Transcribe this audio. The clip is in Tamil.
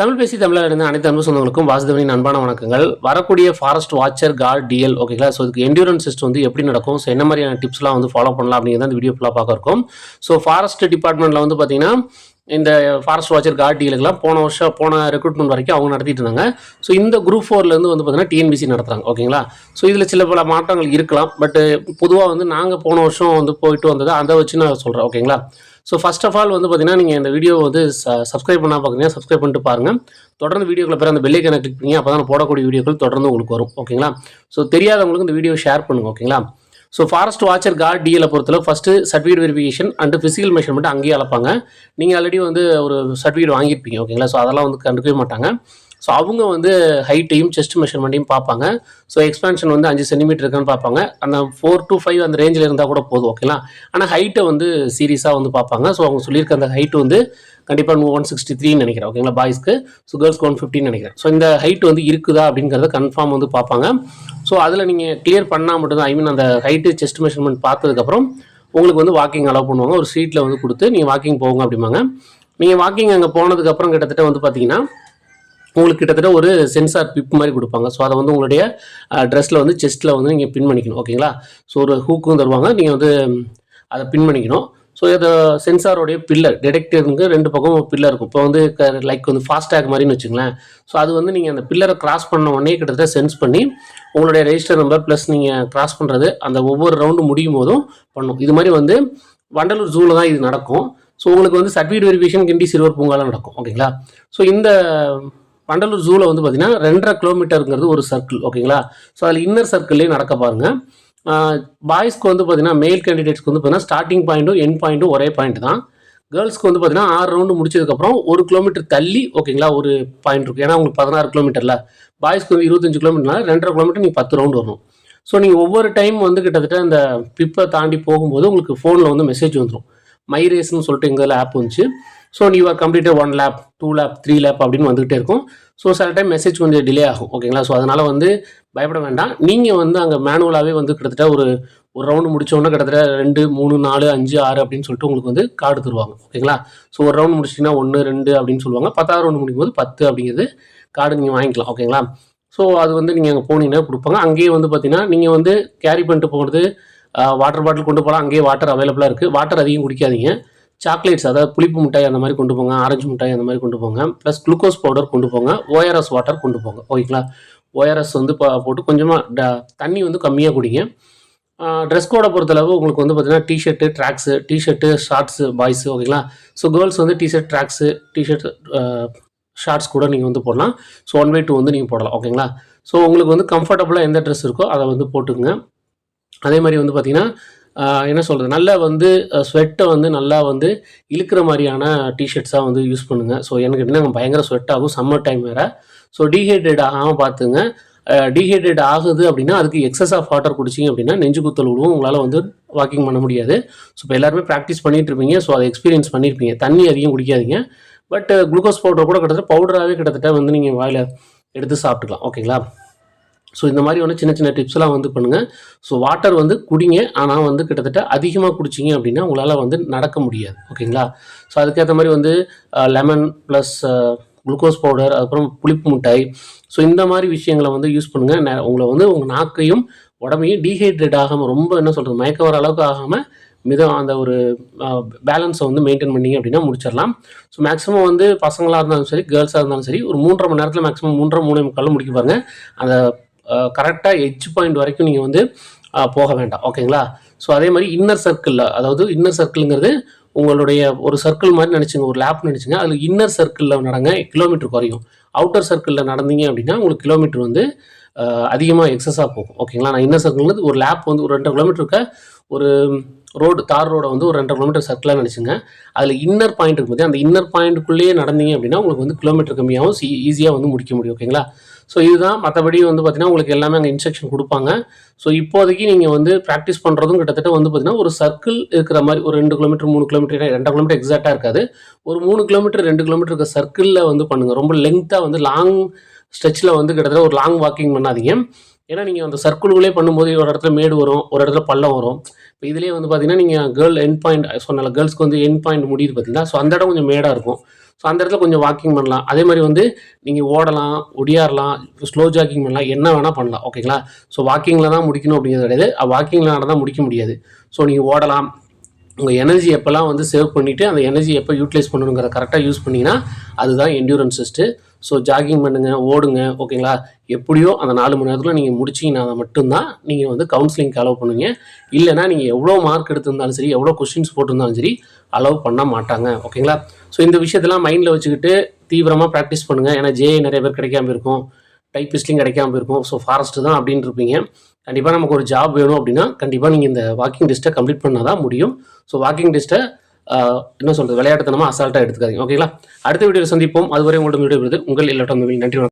தமிழ் பேசி தமிழர் இருந்த அனைத்து அன்பு சொந்தங்களுக்கும் வாசுதேவனின் அன்பான வணக்கங்கள். வரக்கூடிய ஃபாரஸ்ட் வாட்சர் கார்ட் டிஎல் ஓகேங்களா ஸோ இதுக்கு என்டூரன்ஸ் டெஸ்ட் வந்து எப்படி நடக்கும்? ஸோ என்ன மாதிரியான டிப்ஸ்லாம் வந்து ஃபாலோ பண்ணலாம் அப்படிங்கிறத அந்த வீடியோ ஃபுல்லாக பார்க்க இருக்கும். ஸோ ஃபாரஸ்ட் டிபார்ட்மெண்ட்டில் வந்து பார்த்தீங்கன்னா இந்த ஃபாரஸ்ட் வாட்சர் கார்டு டீலுக்குலாம் போன வருஷம் போன ரெக்ரூட்மெண்ட் வரைக்கும் அவங்க நடத்திட்டு இருந்தாங்க. ஸோ இந்த குரூப் ஃபோர்லேருந்து வந்து பார்த்தீங்கன்னா டிஎன்பிசி நடத்துகிறாங்க ஓகேங்களா ஸோ இதில் சில பல மாற்றங்கள் இருக்கலாம். பட் பொதுவாக வந்து நாங்கள் போன வருஷம் வந்து போயிட்டு வந்ததை அதை வச்சு நான் சொல்கிறேன் ஓகேங்களா ஸோ ஃபஸ்ட் ஆஃப் ஆல் வந்து பார்த்தீங்கன்னா நீங்கள் இந்த வீடியோ வந்து சப்ஸ்கிரைப் பண்ணால் பார்க்குறீங்க சப்ஸ்கிரைப் பண்ணிட்டு பாருங்கள் தொடர்ந்து வீடியோக்களை பேர் அந்த பெல்லைக்கனை கிளிக் பண்ணி அப்போ தான் போடக்கூடிய வீடியோக்கள் தொடர்ந்து உங்களுக்கு வரும். ஓகேங்களா ஸோ தெரியாதவங்களுக்கு இந்த வீடியோ ஷேர் பண்ணுங்கள் ஓகேங்களா ஸோ ஃபாரஸ்ட் வாட்சர் கார்டு டிஎல பொறுத்தளவு first certificate verification and physical measurement அங்கேயே அளப்பாங்க. நீங்கள் ஆல்ரெடி வந்து ஒரு சர்டிஃபிகேட் வாங்கியிருப்பீங்க ஓகேங்களா ஸோ அதெல்லாம் வந்து கண்டுக்கவே மாட்டாங்க. ஸோ அவங்க வந்து ஹைட்டையும் செஸ்ட் மெஷர்மெண்ட்டையும் பார்ப்பாங்க. ஸோ எக்ஸ்பான்ஷன் வந்து அஞ்சு சென்டிமீட்டர் இருக்கான்னு பார்ப்பாங்க. அந்த ஃபோர் டு ஃபைவ் அந்த ரேஞ்சில் இருந்தால் கூட போதும் ஓகேங்களா ஆனால் ஹைட்டை வந்து சீரியஸாக வந்து பார்ப்பாங்க. ஸோ அவங்க சொல்லியிருக்க அந்த ஹைட் வந்து கண்டிப்பாக ஒன் சிக்ஸ்டி த்ரீன்னு நினைக்கிறேன் ஓகேங்களா பாய்ஸ்க்கு ஸோ கேர்ள்ஸ்க்கு ஒன் ஃபிஃப்டின்னு நினைக்கிறேன். ஸோ இந்த ஹைட் வந்து இருக்குதா அப்படிங்கிறத கன்ஃபார்ம் வந்து பார்ப்பாங்க. ஸோ அதில் நீங்கள் கிளியர் பண்ணால் மட்டும்தான் ஐ மீன் அந்த ஹைட்டு செஸ்ட் மெஷர்மெண்ட் பார்த்ததுக்கப்புறம் உங்களுக்கு வந்து வாக்கிங் அலோவ் பண்ணுவாங்க. ஒரு சீட்டில் வந்து கொடுத்து நீங்கள் வாக்கிங் போங்க அப்படிம்பாங்க. நீங்கள் வாக்கிங் அங்கே போனதுக்கப்புறம் கிட்டத்தட்ட வந்து பார்த்தீங்கன்னா உங்களுக்கு கிட்டத்தட்ட ஒரு சென்சார் பிப் மாதிரி கொடுப்பாங்க. ஸோ அதை வந்து உங்களுடைய ட்ரெஸ்ஸில் வந்து செஸ்ட்டில் வந்து நீங்கள் பின் பண்ணிக்கணும். ஓகேங்களா ஸோ ஒரு ஹூக்கும் தருவாங்க. நீங்கள் வந்து அதை பின் பண்ணிக்கணும். ஸோ இது சென்சாரோடைய பில்லர் டிடெக்டருக்கு ரெண்டு பக்கம் பில்லர் இருக்கும். இப்போ வந்து லைக் வந்து ஃபாஸ்டேக் மாதிரின்னு வச்சுங்களேன் ஸோ அது வந்து நீங்கள் அந்த பில்லரை கிராஸ் பண்ண உடனே கிட்டத்தட்ட சென்ஸ் பண்ணி உங்களுடைய ரெஜிஸ்டர் நம்பர் ப்ளஸ் நீங்கள் கிராஸ் பண்ணுறது அந்த ஒவ்வொரு ரவுண்டு முடியும் போதும் பண்ணும். இது மாதிரி வந்து வண்டலூர் ஜூவில் தான் இது நடக்கும். ஸோ உங்களுக்கு வந்து சர்டிஃபிகேட் வெரிஃபிகேஷன் கிண்டி சிறுவர் பூங்காலாம் நடக்கும். ஓகேங்களா ஸோ இந்த வண்டலூர் ஜூவில் வந்து பார்த்தீங்கன்னா ரெண்டரை கிலோமீட்டருங்கிறது ஒரு சர்க்கிள் ஓகேங்களா ஸோ அதில் இன்னர் சர்க்கிள்லேயே நடக்க பாருங்கள் பாய்ஸ்க்கு வந்து பார்த்தீங்கன்னா மேல் கேண்டிடேட்ஸ்க்கு வந்து பார்த்தீங்கன்னா ஸ்டார்டிங் பாயிண்ட்டும் எண்ட் பாயிண்ட்டும் ஒரே பாயிண்ட் தான். கேர்ள்ஸ்க்கு வந்து பார்த்தீங்கன்னா ஆறு ரவுண்டு முடிச்சதுக்கப்புறம் ஒரு கிலோமீட்டர் தள்ளி ஓகேங்களா ஒரு பாயிண்ட் இருக்கும் ஏன்னா உங்களுக்கு பதினாறு கிலோமீட்டரில் பாய்ஸ்க்கு வந்து இருபத்தஞ்சு கிலோமீட்டர்னால ரெண்டரை கிலோமீட்டர் நீங்கள் பத்து ரவுண்டு வரணும். ஸோ நீங்கள் ஒவ்வொரு டைம் வந்து கிட்டத்தட்ட அந்த பிப்பை தாண்டி போகும்போது உங்களுக்கு ஃபோனில் வந்து மெசேஜ் வந்துடும் மை ரேஸ்னு சொல்லிட்டு எங்கள் ஆப் வந்துச்சு. ஸோ நீ are completed one lap two lap three lap அப்படின்னு வந்துகிட்டே இருக்கும். ஸோ சில டைம் மெசேஜ் கொஞ்சம் டிலே ஆகும் ஓகேங்களா ஸோ அதனால் வந்து பயப்பட வேண்டாம். நீங்கள் வந்து அங்கே மேனுவலாகவே வந்து கிட்டத்தட்ட ஒரு ஒரு ரவுண்டு முடிச்சோன்னா கிட்டத்தட்ட ரெண்டு மூணு நாலு அஞ்சு ஆறு அப்படின்னு சொல்லிட்டு உங்களுக்கு வந்து கார்டு தருவாங்க ஓகேங்களா ஸோ ஒரு ரவுண்டு முடிச்சிட்டிங்கன்னா ஒன்று ரெண்டு அப்படின்னு சொல்லுவாங்க. பத்தாவது ரவுண்டு முடிக்கும்போது பத்து அப்படிங்கிறது கார்டு நீங்கள் வாங்கிக்கலாம் ஓகேங்களா ஸோ அது வந்து நீங்கள் அங்கே போனீங்கன்னா கொடுப்பாங்க. அங்கேயே வந்து பார்த்தீங்கன்னா நீங்கள் வந்து கேரி பண்ணிட்டு போகிறது வாட்டர் பாட்டில் கொண்டு போகலாம். அங்கேயே வாட்டர் அவைலபிளாக இருக்குது வாட்டர் அதிகம் குடிக்காதீங்க. சாக்லேட்ஸ் அதாவது புளிப்பு மிட்டாய் அந்த மாதிரி கொண்டு போங்க ஆரஞ்சு மிட்டாய் அந்த மாதிரி கொண்டு போங்க. ப்ளஸ் குளுக்கோஸ் பவுடர் கொண்டு போங்க ஓஆர்எஸ் வாட்டர் கொண்டு போங்க. ஓகேங்களா ஓஆர்எஸ் வந்து போட்டு கொஞ்சமாக தண்ணி வந்து கம்மியாக குடிங்க. ட்ரெஸ் கோடை பொறுத்தளவு உங்களுக்கு வந்து பார்த்தீங்கன்னா T-shirt tracks T-shirt shorts boys ஓகேங்களா ஸோ கேர்ள்ஸ் வந்து டிஷர்ட் ட்ராக்ஸு டிஷர்ட் ஷார்ட்ஸ் கூட நீங்கள் வந்து போடலாம். ஸோ ஒன் பை டூ வந்து நீங்கள் போடலாம் ஓகேங்களா ஸோ உங்களுக்கு வந்து கம்ஃபர்டபுளாக எந்த ட்ரெஸ் இருக்கோ அதை வந்து போட்டுக்கோங்க. அதே மாதிரி வந்து பார்த்திங்கன்னா என்ன சொல்கிறது நல்லா வந்து ஸ்வெட்டை வந்து நல்லா வந்து இழுக்கிற மாதிரியான டிஷர்ட்ஸாக வந்து யூஸ் பண்ணுங்கள் ஸோ எனக்கு என்ன பயங்கர ஸ்வெட் ஆகும். சம்மர் டைம் வேறு. ஸோ டீஹைட்ரேட் ஆகாமல் பார்த்துங்க. டீஹைட்ரேட் ஆகுது அப்படின்னா அதுக்கு எக்ஸஸ் ஆஃப் வாட்டர் குடிச்சிங்க அப்படின்னா நெஞ்சு குத்தல் விடுவோம் உங்களால் வந்து வாக்கிங் பண்ண முடியாது. ஸோ இப்போ எல்லாருமே ப்ராக்டிஸ் பண்ணிகிட்டு இருப்பீங்க ஸோ அதை எக்ஸ்பீரியன்ஸ் பண்ணியிருப்பீங்க தண்ணி அதிகம் குடிக்காதீங்க. பட் குளுக்கோஸ் பவுடர் கூட கிட்டத்தட்ட பவுடராகவே கிட்டத்தட்ட வந்து நீங்கள் வாயில் எடுத்து சாப்பிட்டுக்கலாம். ஓகேங்களா ஸோ இந்த மாதிரி வந்து சின்ன சின்ன டிப்ஸ்லாம் வந்து பண்ணுங்கள் ஸோ வாட்டர் வந்து குடிங்க. ஆனால் வந்து கிட்டத்தட்ட அதிகமாக குடிச்சிங்க அப்படின்னா உங்களால் வந்து நடக்க முடியாது. ஓகேங்களா ஸோ அதுக்கேற்ற மாதிரி வந்து லெமன் ப்ளஸ் குளுக்கோஸ் பவுடர் அதுக்கப்புறம் புளிப்பு மிட்டாய். ஸோ இந்த மாதிரி விஷயங்களை வந்து யூஸ் பண்ணுங்கள் உங்களை வந்து உங்கள் நாக்கையும் உடம்பையும் டீஹைட்ரேட் ஆகாமல் ரொம்ப என்ன சொல்கிறது மயக்க வர அளவுக்கு ஆகாமல் மிதம் அந்த ஒரு பேலன்ஸை வந்து மெயின்டைன் பண்ணிங்க அப்படின்னா முடிச்சிடலாம். ஸோ மேக்ஸிமம் வந்து பசங்களாக இருந்தாலும் சரி கேர்ள்ஸாக இருந்தாலும் சரி ஒரு மூன்றரை மணி நேரத்தில் மேக்ஸிமம் மூன்றரை மூணு முக்கால் முடிக்க பாருங்க. அந்த கரெக்டாக எட்ஜ் பாயிண்ட் வரைக்கும் நீங்கள் வந்து போக வேண்டாம். ஓகேங்களா? ஸோ அதே மாதிரி இன்னர் சர்க்கிளில் அதாவது இன்னர் சர்க்கிள்ங்கிறது உங்களுடைய ஒரு சர்க்கிள் மாதிரி நினச்சிங்க ஒரு லேப் நினச்சிங்க அதில் இன்னர் சர்க்கிளில் நடங்க கிலோமீட்டர் குறையும். அவுட்டர் சர்க்கிளில் நடந்தீங்க அப்படின்னா உங்களுக்கு கிலோமீட்டர் வந்து அதிகமாக எக்ஸஸாக போகும். ஓகேங்களா? நான் இன்னர் சர்க்கிள்ங்கிறது ஒரு லேப் வந்து ஒரு ரெண்டு கிலோமீட்டருக்கு ஒரு ரோடு தார் ரோடை வந்து ஒரு ரெண்டரை கிலோமீட்டர் சர்க்கிளாக நினச்சிங்க. அதில் இன்னர் பாயிண்ட் இருக்கும் போது அந்த இன்னர் பாயிண்ட்டுக்குள்ளேயே நடந்தீங்க அப்படின்னா உங்களுக்கு வந்து கிலோமீட்டர் கம்மியாகவும் ஈஸியாக வந்து முடிக்க முடியும் ஓகேங்களா ஸோ இதுதான் மற்றபடி வந்து பார்த்திங்கன்னா உங்களுக்கு எல்லாமே அங்கே இன்ஸ்ட்ரக்ஷன் கொடுப்பாங்க. ஸோ இப்போதைக்கு நீங்கள் வந்து ப்ராக்டிஸ் பண்ணுறதும் கிட்டத்தட்ட வந்து பார்த்தீங்கன்னா ஒரு சர்க்கிள் இருக்கிற மாதிரி ஒரு ரெண்டு கிலோமீட்டர் மூணு கிலோமீட்டர் ரெண்டு கிலோமீட்டர் எக்ஸாக்டாக இருக்காது. ஒரு மூணு கிலோமீட்டர் ரெண்டு கிலோமீட்டர் இருக்க சர்க்கிளில் வந்து பண்ணுங்கள் ரொம்ப லெங்க்த்தாக வந்து லாங் ஸ்ட்ரெச்சில் வந்து கிட்டத்தட்ட ஒரு லாங் வாக்கிங் பண்ணாதீங்க. ஏன்னா நீங்கள் அந்த சர்க்கிள்களே பண்ணும்போது ஒரு இடத்துல மேடு வரும் ஒரு இடத்துல பள்ளம் வரும். இப்போ இதுலேயே வந்து பார்த்தீங்கன்னா நீங்கள் கேர்ள் என் பாயிண்ட் சொன்னால கேர்ள்ஸ்க்கு வந்து என் பாயிண்ட் முடியுது பார்த்தீங்கன்னா ஸோ அந்த இடம் கொஞ்சம் மேடாக இருக்கும். ஸோ அந்த இடத்துல கொஞ்சம் வாக்கிங் பண்ணலாம். அதே மாதிரி வந்து நீங்கள் ஓடலாம் ஒடியாரலாம் ஸ்லோ ஜாக்கிங் பண்ணலாம் என்ன வேணால் பண்ணலாம். ஓகேங்களா ஸோ வாக்கிங்கில் தான் முடிக்கணும் அப்படிங்கிறது கிடையாது. வாக்கிங்கில் தான் முடிக்க முடியாது. ஸோ நீங்கள் ஓடலாம். உங்கள் எனர்ஜி எப்போல்லாம் வந்து சேவ் பண்ணிவிட்டு அந்த எனர்ஜி எப்போ யூட்டிலைஸ் பண்ணணுங்கிறத கரெக்டாக யூஸ் பண்ணிங்கன்னா அதுதான் என்டூரன்ஸ் டெஸ்ட்டு ஸோ ஜாகிங் பண்ணுங்கள் ஓடுங்க. ஓகேங்களா எப்படியோ அந்த நாலு மணி நேரத்தில் நீங்கள் முடிச்சிங்கன்னா மட்டும்தான் நீங்கள் வந்து கவுன்சிலிங்க்கு அலோவ் பண்ணுவீங்க. இல்லைனா நீங்கள் எவ்வளோ மார்க் எடுத்திருந்தாலும் சரி எவ்வளோ கொஸ்டின்ஸ் போட்டிருந்தாலும் சரி அலோவ் பண்ண மாட்டாங்க. ஓகேங்களா? ஸோ இந்த விஷயத்தெல்லாம் மைண்டில் வச்சுக்கிட்டு தீவிரமாக ப்ராக்டிஸ் பண்ணுங்கள் ஏன்னா ஜேஏ நிறைய பேர் கிடைக்காம இருக்கும். டைப்பிஸ்ட்லையும் கிடைக்காம இருக்கும். ஸோ ஃபாரஸ்ட்டு தான் அப்படின்னு இருப்பீங்க. கண்டிப்பாக நமக்கு ஒரு ஜாப் வேணும் அப்படின்னா கண்டிப்பாக நீங்கள் இந்த வாக்கிங் டெஸ்ட்டை கம்ப்ளீட் பண்ணால் தான் முடியும். ஸோ வாக்கிங் டெஸ்ட்டை என்ன சொல்கிறது விளையாட்டுத்தனமாக அசால்ட்டாக எடுத்துக்காதீங்க. ஓகேங்களா? அடுத்த வீடியோவில் சந்திப்போம். அதுவரை உங்களோட வீடியோ உங்கள் எல்லாட்டும் நன்றி வணக்கம்.